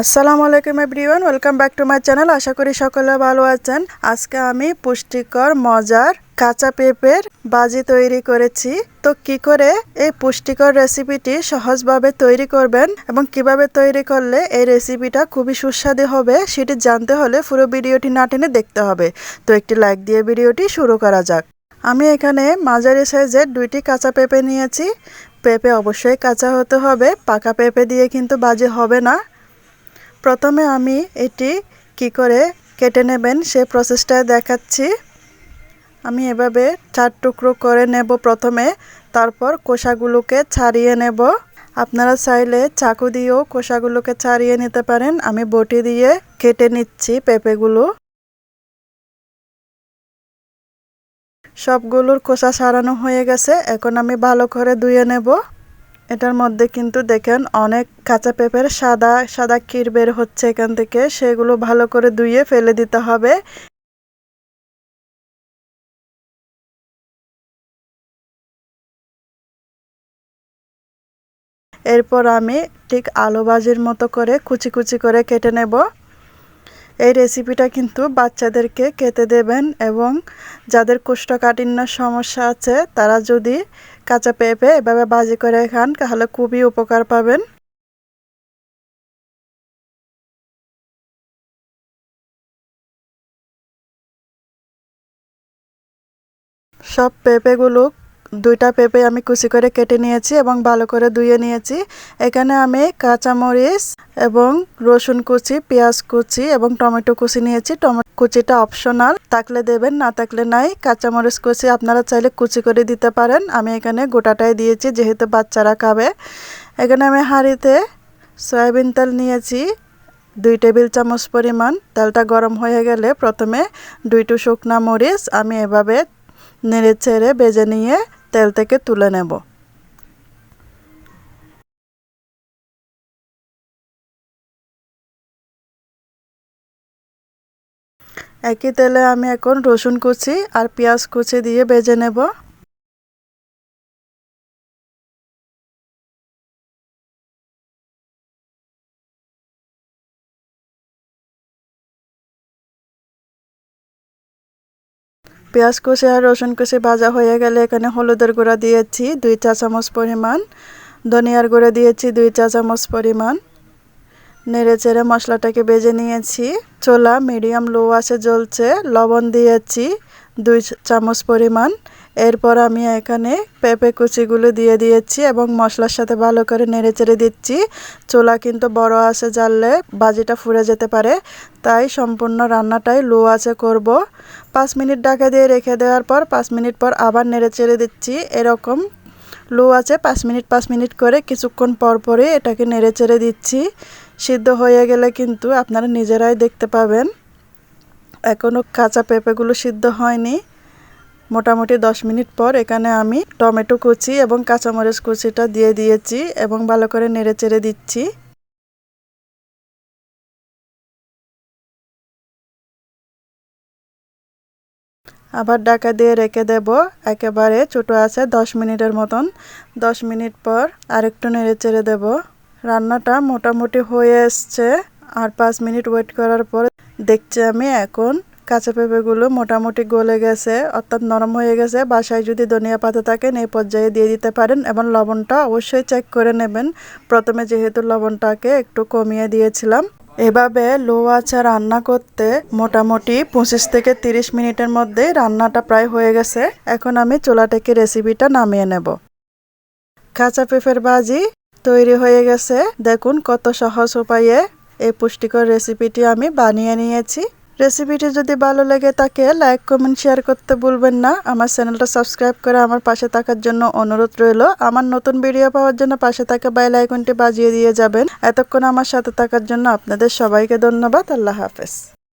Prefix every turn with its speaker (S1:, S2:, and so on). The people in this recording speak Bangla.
S1: আসসালামু আলাইকুম everyone, welcome back to my channel. আশা করি সকলে ভালো আছেন। আজকে আমি পুষ্টিকর মজার কাঁচা পেঁপের বাজি তৈরি করেছি। তো কি করে এই পুষ্টিকর রেসিপিটি সহজভাবে তৈরি করবেন এবং কীভাবে তৈরি করলে এই রেসিপিটা খুবই সুস্বাদু হবে সেটি জানতে হলে পুরো ভিডিওটি না টেনে দেখতে হবে। তো একটি লাইক দিয়ে ভিডিওটি শুরু করা যাক। আমি এখানে মাঝারি সাইজের দুইটি কাঁচা পেঁপে নিয়েছি। পেঁপে অবশ্যই কাঁচা হতে হবে, পাকা পেঁপে দিয়ে কিন্তু বাজি হবে না। প্রথমে আমি এটি কি করে কেটে নেবেন সে প্রসেসটা দেখাচ্ছি। আমি এভাবে চার টুকরো করে নেব প্রথমে, তারপর কোষাগুলোকে ছাড়িয়ে নেব। আপনারা চাইলে চাকু দিয়েও কোষাগুলোকে ছাড়িয়ে নিতে পারেন। আমি বটি দিয়ে কেটে নিচ্ছি পেঁপেগুলো। সবগুলোর কোষা সারানো হয়ে গেছে। এখন আমি ভালো করে ধুয়ে নেব। এটার মধ্যে কিন্তু দেখেন অনেক কাঁচা পেঁপের সাদা সাদা ক্ষীর বের হচ্ছে এখান থেকে। সেগুলো ভালো করে ধুয়ে ফেলে দিতে হবে। এরপর আমি ঠিক আলু ভাজির মতো করে কুচি কুচি করে কেটে নেব। এই রেসিপিটা কিন্তু বাচ্চাদেরকে খেতে দেবেন এবং যাদের কোষ্ঠকাঠিন্য সমস্যা আছে, তারা যদি কাঁচা পেঁপে এভাবে বাজি করে খান তাহলে খুবই উপকার পাবেন। সব পেঁপেগুলো দুইটা পেঁপে আমি কুচি করে কেটে নিয়েছি এবং ভালো করে ধুয়ে নিয়েছি। এখানে আমি কাঁচামরিচ এবং রসুন কুচি, পেঁয়াজ কুচি এবং টমেটো কুচি নিয়েছি। টমেটো কুচিটা অপশনাল থাকলে দেবেন, না থাকলে নাই। কাঁচামরিচ কুচি আপনারা চাইলে কুচি করে দিতে পারেন। আমি এখানে গোটাটাই দিয়েছি, যেহেতু বাচ্চারা খাবে। এখানে আমি হাঁড়িতে সয়াবিন তেল নিয়েছি, দুই টেবিল চামচ পরিমাণ। তেলটা গরম হয়ে গেলে প্রথমে দুইটু শুকনা মরিচ আমি এভাবে নেড়ে ছেড়ে বেজে নিয়ে তেল থেকে তুলে নেব। একই তেলে আমি এখন রসুন কুচি আর পেঁয়াজ কুচি দিয়ে ভেজে নেব। পেঁয়াজ কষে আর রসুন কষে ভাজা হয়ে গেলে এখানে হলুদের গুঁড়া দিয়েছি, দুই চা চামচ পরিমাণ। ধনিয়ার গুঁড়া দিয়েছি, দুই চা চামচ পরিমাণ। নেড়ে চেড়ে মশলাটাকে বেজে নিয়েছি। ছোলা মিডিয়াম লো আছে জ্বলছে, লবণ দিয়েছি, দুই চামচ পরিমাণ। এরপর আমি এখানে পেঁপে কুচিগুলো দিয়ে দিয়েছি এবং মশলার সাথে ভালো করে নেড়ে চেড়ে দিচ্ছি। চোলা কিন্তু বড় আছে জ্বাললে বাজিটা ফুরে যেতে পারে, তাই সম্পূর্ণ রান্নাটাই লো আছে করব। পাঁচ মিনিট ঢাকা দিয়ে রেখে দেওয়ার পর পাঁচ মিনিট পর আবার নেড়ে চেড়ে দিচ্ছি, এরকম লো আছে পাঁচ মিনিট পাঁচ মিনিট করে কিছুক্ষণ পর পরে এটাকে নেড়ে চেড়ে দিচ্ছি। সিদ্ধ হয়ে গেলে কিন্তু আপনারা নিজেরাই দেখতে পাবেন। এখনও কাঁচা পেঁপেগুলো সিদ্ধ হয়নি। মোটামুটি দশ মিনিট পর এখানে আমি টমেটো কুচি এবং কাঁচামরিচ কুচিটা দিয়ে দিয়েছি এবং ভালো করে নেড়ে চেড়ে দিচ্ছি। আবার ডাকা দিয়ে রেখে দেব একেবারে ছোটো আছে দশ মিনিটের মতন। দশ মিনিট পর আরেকটু নেড়ে চেড়ে দেব। রান্নাটা মোটামুটি হয়ে এসছে। আর পাঁচ মিনিট ওয়েট করার পর দেখছি আমি এখন কাঁচা পেঁপেগুলো মোটামুটি গলে গেছে, অর্থাৎ নরম হয়ে গেছে। বাসায় যদি ধনিয়া পাতা থাকেন এই পর্যায়ে দিয়ে দিতে পারেন এবং লবণটা অবশ্যই চেক করে নেবেন। প্রথমে যেহেতু লবণটাকে একটু কমিয়ে দিয়েছিলাম, এভাবে লো আচা রান্না করতে মোটামুটি পঁচিশ থেকে তিরিশ মিনিটের মধ্যে রান্নাটা প্রায় হয়ে গেছে। এখন আমি চোলা থেকে রেসিপিটা নামিয়ে নেব। কাঁচা পেঁপের ভাজি তৈরি হয়ে গেছে। দেখুন কত সহজ উপায়ে এই পুষ্টিকর রেসিপিটি আমি বানিয়ে নিয়েছি। রেসিপিটি যদি ভালো লাগে তাকে লাইক কমেন্ট শেয়ার করতে ভুলবেন না। আমার চ্যানেলটা সাবস্ক্রাইব করে আমার পাশে থাকার জন্য অনুরোধ রইল। আমার নতুন ভিডিও পাওয়ার জন্য পাশে থাকা বাইল আইকনটি বাজিয়ে দিয়ে যাবেন। এতক্ষণ আমার সাথে থাকার জন্য আপনাদের সবাইকে ধন্যবাদ। আল্লাহ হাফেজ।